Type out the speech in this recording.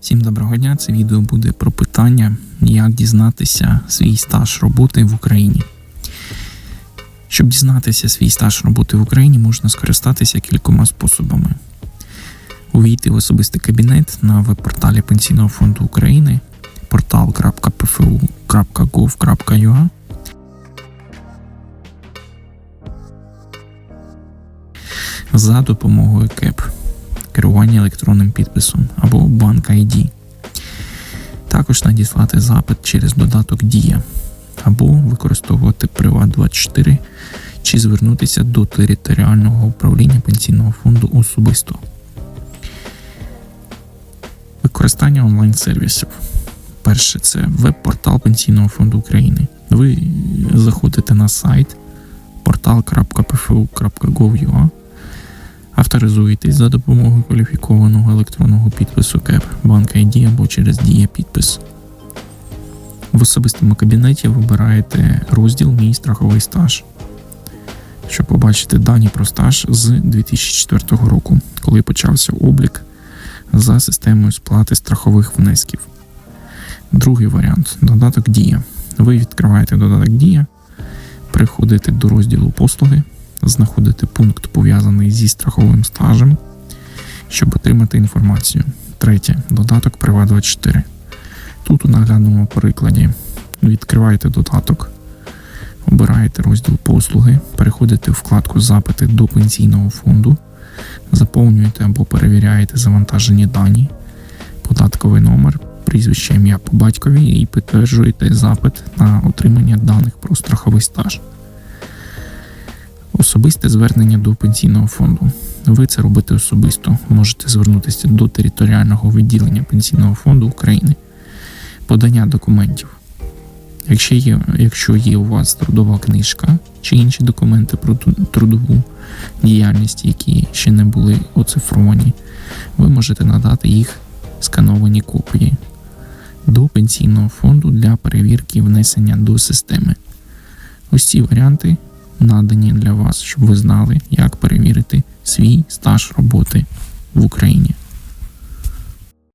Всім доброго дня. Це відео буде про питання, як дізнатися свій стаж роботи в Україні. Щоб дізнатися свій стаж роботи в Україні, можна скористатися кількома способами. Увійти в особистий кабінет на веб-порталі Пенсійного фонду України portal.pfu.gov.ua за допомогою КЕП керування електронним підписом або банк ID. Також надіслати запит через додаток Дія або використовувати Приват24 чи звернутися до територіального управління пенсійного фонду особисто. Використання онлайн-сервісів. Перше це веб-портал Пенсійного фонду України. Ви заходите на сайт portal.pfu.gov.ua Авторизуєтесь за допомогою кваліфікованого електронного підпису КЕП, банк ID або через Дія підпис. В особистому кабінеті вибираєте розділ Мій страховий стаж, щоб побачити дані про стаж з 2004 року, коли почався облік за системою сплати страхових внесків. Другий варіант додаток Дія. Ви відкриваєте додаток Дія, переходите до розділу послуги знаходити пункт пов'язаний зі страховим стажем, щоб отримати інформацію. Третє. Додаток Privat24. Тут у наглядному прикладі відкриваєте додаток, обираєте розділ послуги, переходите в вкладку Запити до пенсійного фонду, заповнюєте або перевіряєте завантажені дані, податковий номер, прізвище ім'я по батькові і підтверджуєте запит на отримання даних про страховий стаж. Особисте звернення до пенсійного фонду. Ви це робите особисто. Можете звернутися до територіального відділення Пенсійного фонду України. Подання документів. Якщо є, якщо є у вас трудова книжка чи інші документи про трудову діяльність, які ще не були оцифровані, ви можете надати їх скановані копії до пенсійного фонду для перевірки внесення до системи. Ось ці варіанти надані для вас, щоб ви знали, як перевірити свій стаж роботи в Україні.